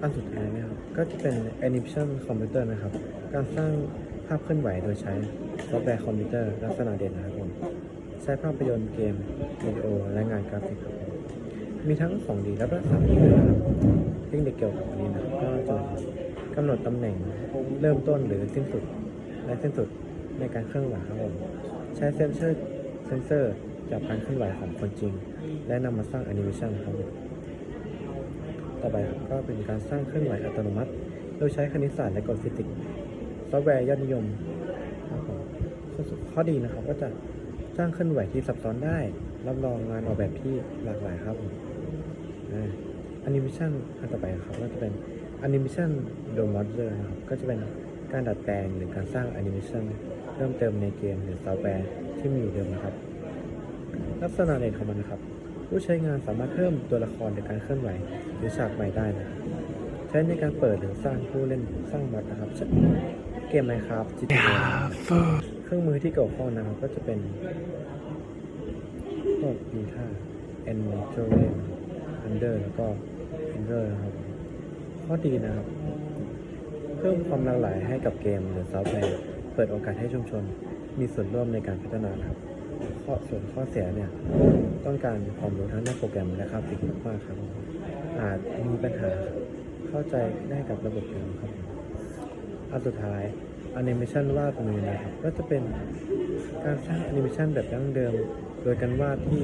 อันสุดท้ายนะครับก็จะเป็น Animation Computer นะครับ การสร้างภาพเคลื่อนไหวโดยใช้ซอฟต์แวร์คอมพิวเตอร์ลักษณะเด่นนะครับผมใช้ภาพยนตร์เกมวิดีโอและงานกราฟิกครับมีทั้ง 2D และก็ 3D ด้วยนะครับเทคนิคเกี่ยวกับนี้นะครับก็จะกำหนดตำแหน่งเริ่มต้นหรือสิ้นสุด และสิ้นสุดในการเคลื่อนไหวครับผมใช้เซนเซอร์เซนเซอร์จับการเคลื่อนไหวของคนจริง และนำมาสร้างแอนิเมชันครับผม ต่อไปครับก็เป็นการสร้างเคลื่อนไหวอัตโนมัติ โดยใช้คณิตศาสตร์และกลฟิสิกส์ซอฟต์แวร์ยอดนิยมครับข้อดีนะครับก็จะสร้างเคลื่อนไหวที่ซับซ้อนได้ รับรองงานออกแบบที่หลากหลายครับแอนิเมชันอันต่อไปครับก็จะเป็นแอนิเมชันโดมอดเ r นะครับก็จะเป็นการดัดแปลงหรือการสร้างแอนิเมชันเริ่มเติมในเกมหรือซอฟต์แวร์ที่มีอยู่เดิมนะครับ ลักษณะเด่นของมันนะครับ ผู้ใช้งานสามารถเพิ่มตัวละครในการเคลื่อนไหวหรือฉากใหม่ได้นะใช้ในการเปิดหรือสร้างผู้เล่นสร้างมอดนะครับเช่นเกม Minecraft GTA เครื่องมือที่เกี่ยวข้องนะครับก็จะเป็นพวกมีท่า N t o r e n Under แล้วก็ Ender นะครับ ข้อดีนะครับ เพิ่มความหลากหลายให้กับเกมหรือซอฟต์แวร์เปิดโอกาสให้ชุมชน มีส่วนร่วมในการพัฒนานะครับ ข้อส่วนข้อเสียเนี่ยต้องการความรู้ทั้งด้านโปรแกรมและกราฟิกมากๆครับอาจมีปัญหาเข้าใจได้กับระบบเกมครับอันสุดท้ายแอนิเมชันวาดมือนะครับก็จะเป็นการสร้างแอนิเมชันแบบดั้งเดิม โดยการวาดที่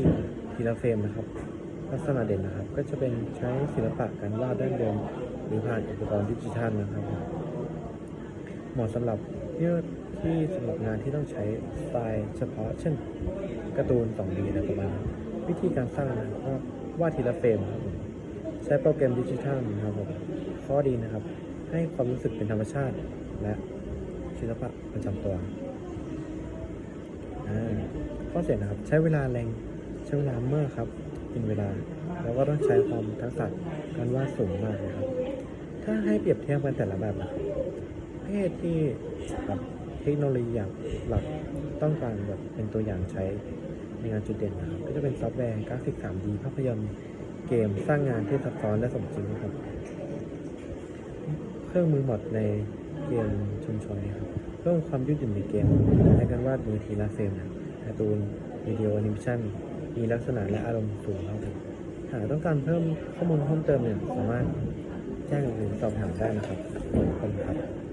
ทีละเฟรมนะครับ ลักษณะเด่นนะครับ ก็จะเป็นใช้ศิลปะการวาดดั้งเดิม หรือผ่านอุปกรณ์ดิจิทัลนะครับ เหมาะสำหรับ ที่ที่สำหรับงานที่ต้องใช้สไตล์เฉพาะ เช่นการ์ตูน 2D อะไรประมาณนั้นวิธีการสร้างนะครับก็วาดทีละเฟรมครับผมใช้โปรแกรมดิจิทัลนะครับผมข้อดีนะครับ ให้ความรู้สึกเป็นธรรมชาติ และศิลปะประจำตัวข้อเสียนะครับใช้เวลาแรงใช้เวลาเมื่อกครับกินเวลา แล้วก็ต้องใช้ความทักษะการวาดสูงมากเลยครับ ถ้าให้เปรียบเทียบกันแต่ละแบบนะครับ ประเภทที่แบบเทคโนโลยีอย่างหลักต้องการแบบเป็นตัวอย่างใช้ในงานจุดเด่นนะครับก็จะเป็นซอฟต์แวร์กราฟิก 3D ภาพยนตร์เกมสร้างงานที่ซับซ้อนและสมจริงนะครับ เครื่องมือหมดในเกมชุมชนนะครับเพิ่มความยืดหยุ่นในเกมในการวาดมือทีละเฟรมการ์ตูนวิดีโอแอนิเมชันมีลักษณะและอารมณ์สูงครับผมหากต้องการเพิ่มข้อมูลเพิ่มเติมเนี่ยสามารถแจ้งหรือสอบถามได้นะครับขอบคุณครับ